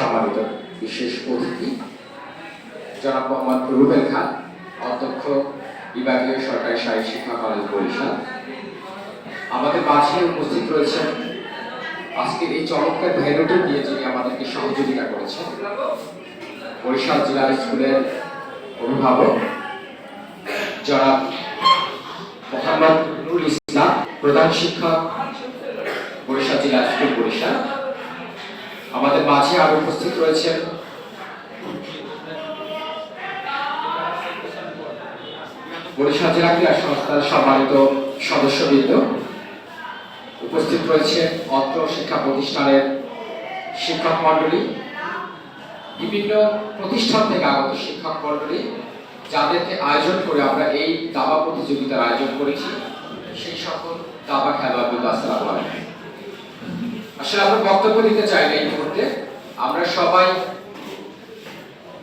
সম্মানিত বিশেষ অতিথি, জনাব মোহাম্মদ রুবেল খান, অধ্যক্ষ বিভাগীয় সরকারি শারীরিক শিক্ষা কলেজ বরিশাল। আমাদের মাঝে উপস্থিত রয়েছেন আজকের এই চমৎকার ভেনুটি দিয়ে যিনি আমাদেরকে সহযোগিতা করেছেন, বরিশাল জেলা স্কুলের অভিভাবক জনাব মোহাম্মদ নুরুল ইসলাম, প্রধান শিক্ষক বরিশাল জেলা স্কুল বরিশাল। মাঝে আরও উপস্থিত রয়েছেন। বরিশাল জেলা ক্রীড়া সংস্থার সম্মানিত সদস্যবৃন্দ, উপস্থিত রয়েছে অত্র শিক্ষা প্রতিষ্ঠানের শিক্ষক মণ্ডলী, বিভিন্ন প্রতিষ্ঠান থেকে আগত শিক্ষক মণ্ডলী, যাদেরকে আয়োজন করে আমরা এই দাবা প্রতিযোগিতার আয়োজন করেছি। সেই সকল দাবা খেলোয়াড়বৃন্দ, আসসালামু আসলে আমরা বক্তব্য দিতে চাই এই মুহূর্তে। আমরা সবাই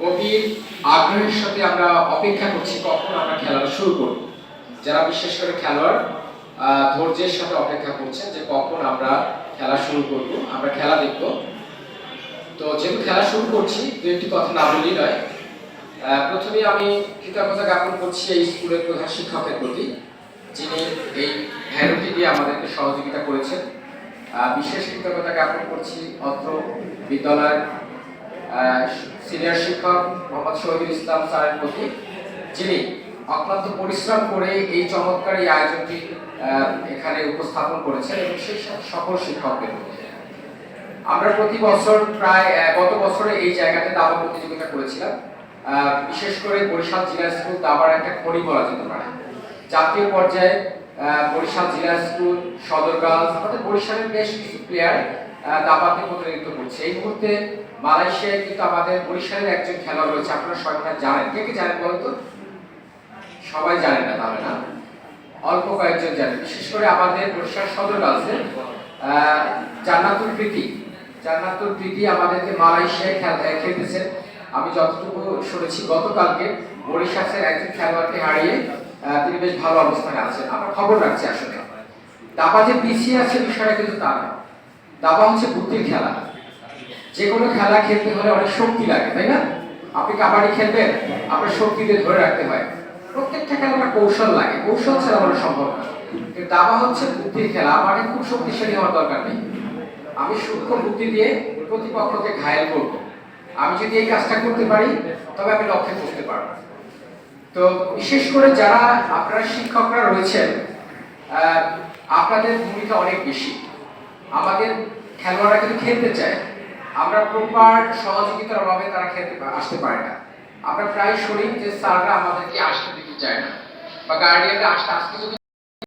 গভীর আগ্রহের সাথে আমরা অপেক্ষা করছি কখন আমরা খেলাটা শুরু করব। যারা বিশেষ করে খেলোয়াড় ধৈর্যের সাথে অপেক্ষা করছেন যে কখন আমরা খেলা শুরু করব, আমরা খেলা দেখব। তো যেহেতু খেলা শুরু করছি, দু একটি কথা না বললেই নয়। প্রথমে আমি কৃতজ্ঞতা জ্ঞাপন করছি এই স্কুলের প্রধান শিক্ষকের প্রতি, যিনি এই ভ্যানুটি দিয়ে আমাদেরকে সহযোগিতা করেছেন। বিশেষ কৃতজ্ঞতা জ্ঞাপন করছি অত্র বিদ্যালয়ের সিনিয়র শিক্ষক মোহাম্মদ শহীদুল ইসলাম স্যারের প্রতি, যিনি অক্লান্ত পরিশ্রম করে এই চমৎকার এই আয়োজনটি এখানে উপস্থাপন করেছেন এবং সেই সকল শিক্ষকদের আমরা প্রতি বছর প্রায় গত বছরে এই জায়গাতে দাবা প্রতিযোগিতা করেছিলাম। বিশেষ করে বরিশাল জেলা স্কুল দাবার একটা খনি বলা যেতে পারে জাতীয় পর্যায়ে বরিশাল জিলা স্কুল সদর গার্লস আমাদের বরিশালের বেশ কিছু প্লেয়ার দাবাতে প্রতিনিধিত্ব করছে এই মুহূর্তে মালয়েশিয়ায় কিন্তু আমাদের বরিশালের একজন খেলোয়াড় রয়েছে, আপনারা সবাই জানেন। কে কে জানেন বলতো সবাই জানেন না তাহলে না? অল্প কয়েকজন জানেন। বিশেষ করে আমাদের বরিশাল সদর গার্লসে জান্নাতুল প্রীতি। জান্নাতুল প্রীতি আমাদেরকে মালয়েশিয়ায় খেলতেছেন আমি যতটুকু শুনেছি, গতকালকে বরিশালের একজন খেলোয়াড়কে হারিয়ে তিনি বেশ ভালো অবস্থানে আছেন। আমরা খবর রাখছি আসলে। দাবা যে পিছিয়ে আছে বিষয়টা কিন্তু তা দাবা হচ্ছে বুদ্ধির খেলা। যে কোনো খেলা খেলতে হলে অনেক শক্তি লাগে, তাই না? আপনি কাবাডি খেলবেন, আপনার শক্তি দিয়ে ধরে রাখতে হয়। প্রত্যেকটা খেলা একটা কৌশল লাগে। কৌশল ছাড়া আমার সম্ভব না। দাবা হচ্ছে বুদ্ধির খেলা। আমাকে খুব শক্তিশালী হওয়ার দরকার নেই। আমি সূক্ষ্ম বুদ্ধি দিয়ে প্রতিপক্ষকে ঘায়েল করব। আমি যদি এই কাজটা করতে পারি, তবে আমি লক্ষ্যে পৌঁছতে পারব। তো বিশেষ করে যারা আপনারা শিক্ষকরা রয়েছেন আপনাদের ভূমিকা অনেক বেশি। আমাদের খেলোয়াড়রা কিন্তু খেলতে চায়। আমরা প্রপার সহযোগিতার অভাবে তারা খেলতে আসতে পারে না। আমরা প্রায় শুনি যে স্যাররা আমাদেরকে আসতে দিতে চায় না, বা গার্ডিয়ানরা আসতে আসতে যদি